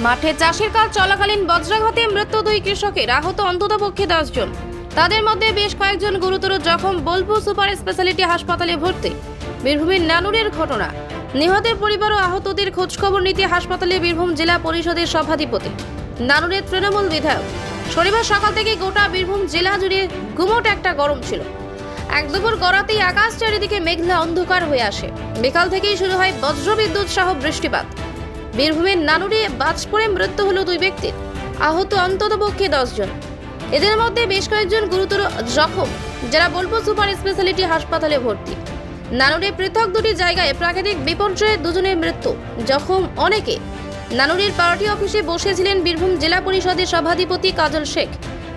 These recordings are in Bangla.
মাঠে চাষের কাজ চলাকালীন বজ্রাঘাতে মৃত্যু দুই কৃষকের আহত অন্ততপক্ষে দশজন। তাদের মধ্যে বেশ কয়েকজন গুরুতর জখম বোলপুর সুপার স্পেশালিটি হাসপাতালে ভর্তি। বীরভূমের নানুরের ঘটনা। নিহতের পরিবার ও আহতদের খোঁজখবর নিতে হাসপাতালে বীরভূম জেলা পরিষদের সভাধিপতি। নানুরের তৃণমূল বিধায়ক। শনিবার সকাল থেকে গোটা বীরভূম জেলা জুড়ে গুমোট একটা গরম ছিল। এক দুপুর গড়াতেই আকাশ চারিদিকে মেঘলা অন্ধকার হয়ে আসে। বিকাল থেকেই শুরু হয় বজ্রবিদ্যুৎ সহ বৃষ্টিপাত। বীরভূমের নানুরে বাজ পড়ে মৃত্যু হলো দুই ব্যক্তির। আহত অন্ততপক্ষে দশজন। এদের মধ্যে বেশ কয়েকজন গুরুতর জখম, যারা বোলপুর সুপার স্পেশালিটি হাসপাতালে ভর্তি। নানুরে পৃথক দুটি জায়গায় প্রাকৃতিক বিপর্যয়ে দুজনের মৃত্যু, জখম অনেকে। নানুরের পার্টি অফিসে বসেছিলেন বীরভূম জেলা পরিষদের সভাধিপতি কাজল শেখ।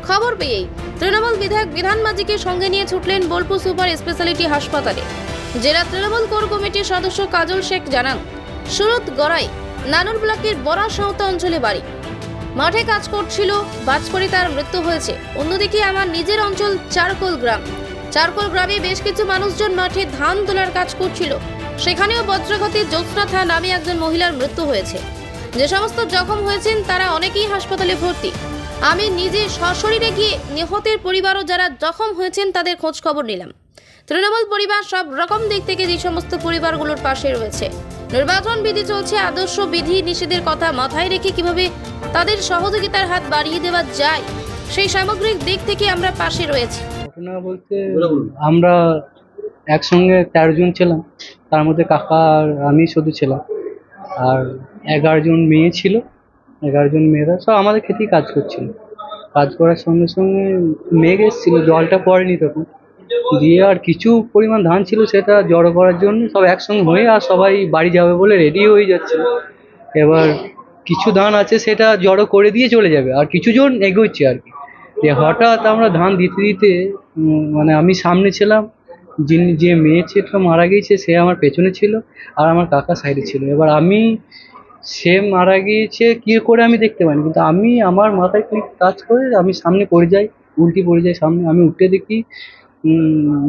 খবর পেয়েই তৃণমূল বিধায়ক বিধান মাঝিকে সঙ্গে নিয়ে ছুটলেন বোলপুর সুপার স্পেশালিটি হাসপাতালে। জেলা তৃণমূল কোর কমিটির সদস্য কাজল শেখ জানান, সুরত গড়াই নানুর ব্লকের বড়া সাঁওতা অঞ্চলে বাড়ি। মাঠে কাজ করছিল বাজ পড়ে তার মৃত্যু হয়েছে। অন্যদিকে আমার নিজের অঞ্চল চারকোল গ্রাম। চারকোল গ্রামে বেশ কিছু মানুষজন মাঠে ধান তোলার কাজ করছিল। সেখানেও বজ্রঘাতে জ্যোৎস্না থা নামে একজন মহিলার মৃত্যু হয়েছে। যে সমস্ত জখম হয়েছেন, তারা অনেকেই হাসপাতালে ভর্তি। আমি নিজে সশরীরে গিয়ে নিহতের পরিবারও যারা জখম হয়েছেন, তাদের খোঁজ খবর নিলাম। তৃণমূল পরিবার সব রকম দিক থেকে যে সমস্ত পরিবারগুলোর পাশে রয়েছে। নির্বাচন বিধি চলছে আদর্শ বিধি নিষেধের কথা মাথায় রেখে কীভাবে তাদের সহযোগিতার হাত বাড়িয়ে দেওয়া যায় সেই সামগ্রিক দিক থেকে আমরা পাশে রয়েছি। ঘটনা বলতে আমরা একসঙ্গে তেরো জন ছিলাম তার মধ্যে কাকা আর আমি শুধু ছিলাম। আর এগারো জন মেয়ে ছিল এগারো জন মেয়েরা সব আমাদের খেতেই কাজ করছিল। কাজ করার সঙ্গে সঙ্গে মেঘ এসেছিল জলটা পড়েনি তখন। দিয়ে আর কিছু পরিমাণ ধান ছিল সেটা জড়ো করার জন্য সব একসঙ্গে হয়ে আর সবাই বাড়ি যাবে বলে রেডি হয়ে যাচ্ছিল এবার কিছু ধান আছে সেটা জড়ো করে দিয়ে চলে যাবে। আর কিছু জন এগোচ্ছে আর কি। যে হঠাৎ আমরা ধান দিতে দিতে মানে আমি সামনে ছিলাম, যিনি যে মেয়ে ছেলেটা মারা গিয়েছে, সে আমার পেছনে ছিল আর আমার কাকা সাইডে ছিল। এবার আমি, সে মারা গিয়েছে, কি করে আমি দেখতে পাইনি। কিন্তু আমি আমার মাথায় কাজ করে আমি সামনে পড়ে যাই, উল্টি পড়ে যাই সামনে। আমি উঠে দেখি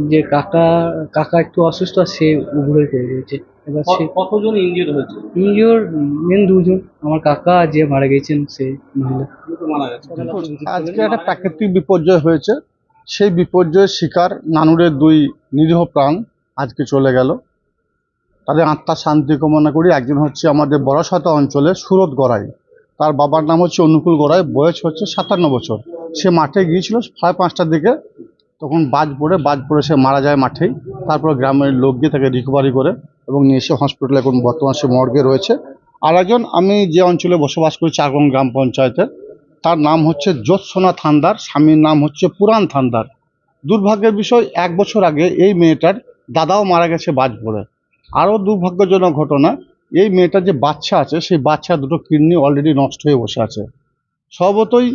যে কাকা কাকা একটু অসুস্থ আর সে উগুড়ে পড়ে গিয়েছে এবার সে কতজন ইনজিওর হয়েছে? ইঞ্জিওর মেন দুজন। আমার কাকা যে মারা গেছেন সে গেছে। আজকে একটা প্রাকৃতিক বিপর্যয় হয়েছে। সেই বিপর্যয়ের শিকার নানুরের দুই নিরীহ প্রাণ আজকে চলে গেল। তাদের আত্মার শান্তি কামনা করি। একজন হচ্ছে আমাদের বড়সাতা অঞ্চলে সুরত গড়াই। তার বাবার নাম হচ্ছে অনুকূল গড়াই। বয়স হচ্ছে সাতান্ন বছর। সে মাঠে গিয়েছিল সাড়ে পাঁচটার দিকে তখন বাজ পড়ে বাজ পড়ে সে মারা যায় মাঠেই। তারপর গ্রামের লোক গিয়ে তাকে রিকভারি করে এবং নিয়ে এসে হসপিটালে এখন বর্তমান সে মর্গে রয়েছে। আর একজন, আমি যে অঞ্চলে বসবাস করি চারগং গ্রাম পঞ্চায়েতের তার নাম হচ্ছে জ্যোৎসনা থান্দার স্বামীর নাম হচ্ছে পুরাণ থান্দার দুর্ভাগ্যের বিষয়, এক বছর আগে এই মেয়েটার দাদাও মারা গেছে বাজ পড়ে। আরও দুর্ভাগ্যজনক ঘটনা, এই মেয়েটার যে বাচ্চা আছে, সেই বাচ্চা দুটো কিডনি অলরেডি নষ্ট হয়ে বসে আছে। স্বভাবতই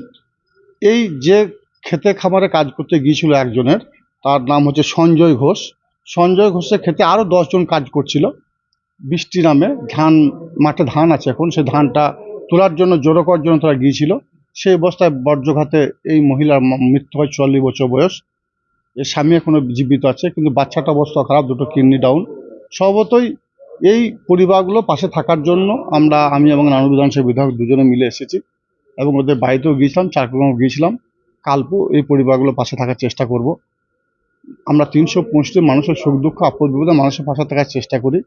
এই যে খেতে খামারে কাজ করতে গিয়েছিল একজনের, তার নাম হচ্ছে সঞ্জয় ঘোষ। সঞ্জয় ঘোষের খেতে আরও দশজন কাজ করছিল। বৃষ্টি নামে ধান, মাঠে ধান আছে এখন সেই ধানটা তোলার জন্য জড়ো করার জন্য তারা গিয়েছিল। সেই অবস্থায় বজ্রঘাতে এই মহিলার মৃত্যু হয় চল্লিশ বছর বয়স। এর স্বামী এখনও জীবিত আছে, কিন্তু বাচ্চাটা অবস্থা খারাপ, দুটো কিডনি ডাউন। স্বভাবতই এই পরিবারগুলো পাশে থাকার জন্য আমরা, আমি এবং নানু বিধানসভা বিধায়ক দুজনে মিলে এসেছি এবং ওদের বাড়িতেও গিয়েছিলাম চারগ্রামও গিয়েছিলাম। কালপু এই পরিবারগুলো পাশে থাকার চেষ্টা করব। আমরা তিনশো পঁয়ষট্টি মানুষের সুখ, দুঃখ আপদ বিপদে মানুষের পাশে থাকার চেষ্টা করি।